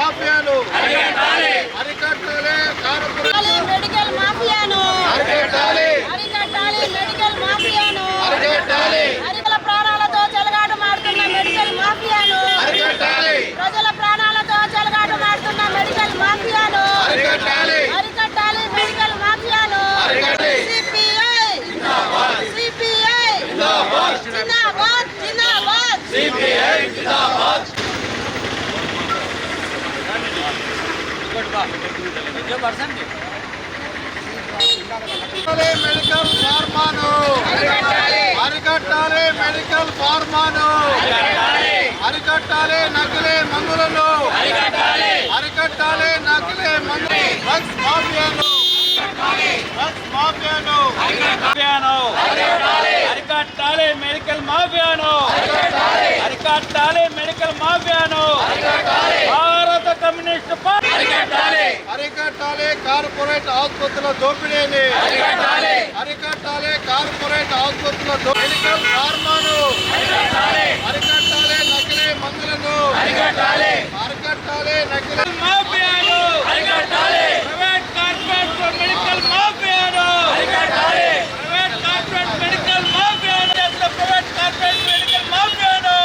మాఫియాను అరికట్టాలి. Corporate medical మాఫియాను. అరికట్టాలి. అరికట్టాలి మెడికల్ మాఫియాను. అరికట్టాలి. ప్రజల ప్రాణాలతో చెలగాట మాడుతున్న మెడికల్ మాఫియాను. అరికట్టాలి. ప్రజల ప్రాణాలతో చెలగాట మాడుతున్న మెడికల్ మాఫియాను. అరికట్టాలి. అరికట్టాలి మెడికల్ మాఫియాను. అరికట్టాలి. సిపిఐ. సిపిఐ. జిందాబాద్. జిందాబాద్. సిపిఐ జిందాబాద్ అరికట్టాలి మెడికల్ ఫార్మాను అరికట్టాలి మెడికల్ ఫార్మాను. అరికట్టాలి నకిలే మందులను. అరికట్టాలి నకిలే మందులు డ్రగ్స్ మాఫియాను. డ్రగ్స్ మాఫియాను. మాఫియాను అరికట్టాలి మెడికల్ మాఫియాను. అరికట్టాలి మెడికల్ మాఫియాను. భారత కమ్యూనిస్ట్ పార్టీ అరికట్టాలి. కార్పొరేట్ ఆసుపత్రుల దోపిడీని. అరికట్టాలి. కార్పొరేట్ ఆసుపత్రుల మెడికల్ ఫార్మాను. అరికట్టాలి. నకిలీ మందులను. అరికట్టాలి. నకిలీ మాఫియాను ప్రైవేట్ కార్పొరేట్ మెడికల్ మాఫియాను ప్రైవేట్ కార్పొరేట్ మెడికల్ మాఫియాను ప్రైవేట్ కార్పొరేట్ మెడికల్ మాఫియాను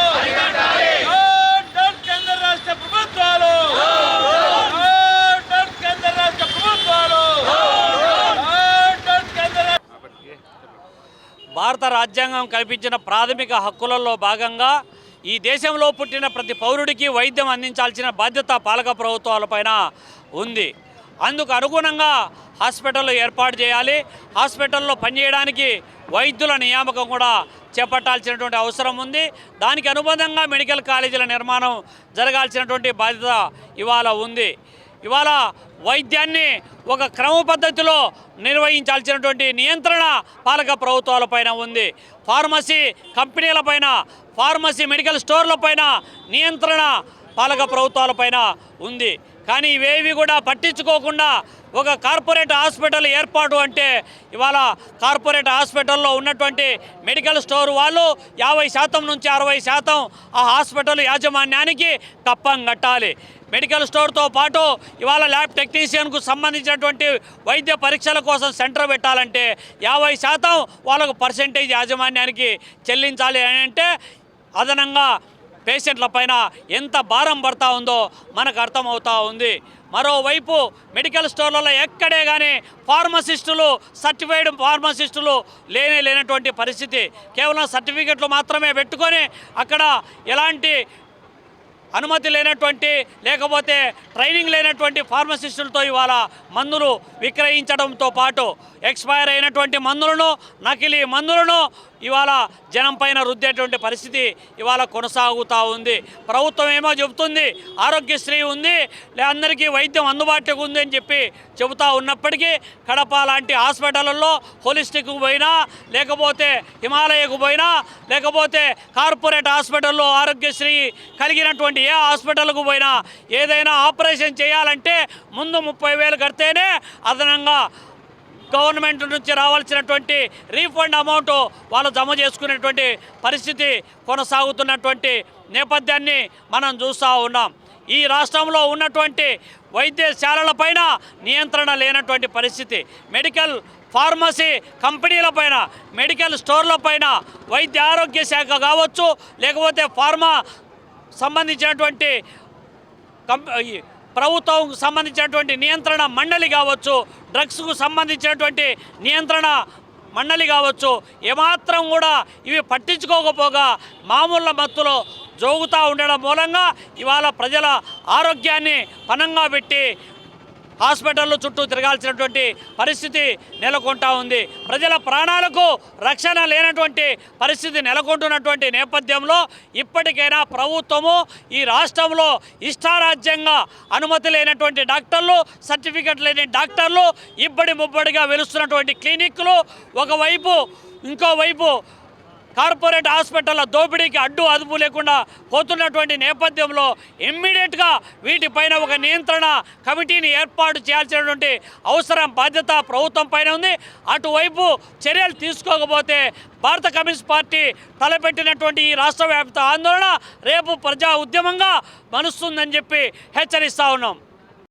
డౌన్ కేంద్ర రాష్ట్ర ప్రభుత్వాలు డౌన్ కేంద్ర రాష్ట్ర ప్రభుత్వాలు డౌన్ కేంద్ర రాష్ట్ర భారత రాజ్యాంగం కల్పించిన ప్రాథమిక హక్కులలో భాగంగా ఈ దేశంలో పుట్టిన ప్రతి పౌరుడికి వైద్యం అందించాల్సిన బాధ్యత పాలక ప్రభుత్వాలపైన ఉంది. అందుకు అనుగుణంగా హాస్పిటల్ ఏర్పాటు చేయాలి. హాస్పిటల్లో పనిచేయడానికి వైద్యుల నియామకం కూడా చేపట్టాల్సినటువంటి అవసరం ఉంది. దానికి అనుబంధంగా మెడికల్ కాలేజీల నిర్మాణం జరగాల్సినటువంటి బాధ్యత ఇవాళ ఉంది. ఇవాళ వైద్యాన్ని ఒక క్రమ పద్ధతిలో నిర్వహించాల్సినటువంటి నియంత్రణ పాలక ప్రభుత్వాలపైన ఉంది. ఫార్మసీ కంపెనీలపైన ఫార్మసీ మెడికల్ స్టోర్లపైన నియంత్రణ పాలక ప్రభుత్వాలపైన ఉంది. కానీ ఇవేవి కూడా పట్టించుకోకుండా ఒక కార్పొరేట్ హాస్పిటల్ ఏర్పాటు అంటే ఇవాళ కార్పొరేట్ హాస్పిటల్లో ఉన్నటువంటి మెడికల్ స్టోర్ వాళ్ళు యాభై శాతం నుంచి అరవై శాతం ఆ హాస్పిటల్ యాజమాన్యానికి కప్పం కట్టాలి. మెడికల్ స్టోర్తో పాటు ఇవాళ ల్యాబ్ టెక్నీషియన్కు సంబంధించినటువంటి వైద్య పరీక్షల కోసం సెంటర్ పెట్టాలంటే యాభై శాతం వాళ్ళకు పర్సెంటేజ్ యాజమాన్యానికి చెల్లించాలి అని అంటే అదనంగా పేషెంట్ల పైన ఎంత భారం పడతా ఉందో మనకు అర్థమవుతా ఉంది. మరోవైపు మెడికల్ స్టోర్లలో ఎక్కడే కానీ ఫార్మసిస్టులు సర్టిఫైడ్ ఫార్మసిస్టులు లేనే లేనటువంటి పరిస్థితి. కేవలం సర్టిఫికెట్లు మాత్రమే పెట్టుకొని అక్కడ ఎలాంటి అనుమతి లేనటువంటి లేకపోతే ట్రైనింగ్ లేనటువంటి ఫార్మసిస్టులతో ఇవాళ మందులు విక్రయించడంతో పాటు ఎక్స్పైర్ అయినటువంటి మందులను నకిలీ మందులను ఇవాళ జనం పైన రుద్దేటువంటి పరిస్థితి ఇవాళ కొనసాగుతూ ఉంది. ప్రభుత్వం ఏమో చెబుతుంది ఆరోగ్యశ్రీ ఉంది లే అందరికీ వైద్యం అందుబాటులో ఉంది అని చెప్పి చెబుతూ ఉన్నప్పటికీ కడప లాంటి హాస్పిటల్లో హోలిస్టిక్కు పోయినా లేకపోతే హిమాలయకు పోయినా లేకపోతే కార్పొరేట్ హాస్పిటల్లో ఆరోగ్యశ్రీ కలిగినటువంటి ఏ హాస్పిటల్కు పోయినా ఏదైనా ఆపరేషన్ చేయాలంటే ముందు ముప్పై వేలు కడితేనే అదనంగా గవర్నమెంట్ నుంచి రావాల్సినటువంటి రీఫండ్ అమౌంట్ వాళ్ళు జమ చేసుకునేటువంటి పరిస్థితి కొనసాగుతున్నటువంటి నేపథ్యాన్ని మనం చూస్తూ ఉన్నాం. ఈ రాష్ట్రంలో ఉన్నటువంటి వైద్యశాలలపైన నియంత్రణ లేనటువంటి పరిస్థితి. మెడికల్ ఫార్మసీ కంపెనీలపైన మెడికల్ స్టోర్లపైన వైద్య ఆరోగ్య శాఖ కావచ్చు లేకపోతే ఫార్మా సంబంధించినటువంటి ప్రభుత్వం సంబంధించినటువంటి నియంత్రణ మండలి కావచ్చు డ్రగ్స్కు సంబంధించినటువంటి నియంత్రణ మండలి కావచ్చు ఏమాత్రం కూడా ఇవి పట్టించుకోకపోగా మామూళ్ళ మత్తులో జోగుతూ ఉండడం మూలంగా ఇవాళ ప్రజల ఆరోగ్యాన్ని పనంగా పెట్టి హాస్పిటల్ చుట్టూ తిరగాల్సినటువంటి పరిస్థితి నెలకొంటా ఉంది. ప్రజల ప్రాణాలకు రక్షణ లేనటువంటి పరిస్థితి నెలకొంటున్నటువంటి నేపథ్యంలో ఇప్పటికైనా ప్రభుత్వము ఈ రాష్ట్రంలో ఇష్టారాజ్యంగా అనుమతి లేనటువంటి డాక్టర్లు సర్టిఫికెట్ లేని డాక్టర్లు ఇబ్బడి ముబ్బడిగా వెలుస్తున్నటువంటి క్లినిక్లు. ఒకవైపు ఇంకోవైపు కార్పొరేట్ హాస్పిటల్ల దోపిడీకి అడ్డు అదుపు లేకుండా పోతున్నటువంటి నేపథ్యంలో ఇమ్మీడియట్గా వీటిపైన ఒక నియంత్రణ కమిటీని ఏర్పాటు చేయాల్సినటువంటి అవసరం బాధ్యత ప్రభుత్వం పైన ఉంది. అటువైపు చర్యలు తీసుకోకపోతే భారత కమ్యూనిస్ట్ పార్టీ తలపెట్టినటువంటి ఈ రాష్ట్ర వ్యాప్త ఆందోళన రేపు ప్రజా ఉద్యమంగా మనుస్తుందని చెప్పి హెచ్చరిస్తా ఉన్నాం.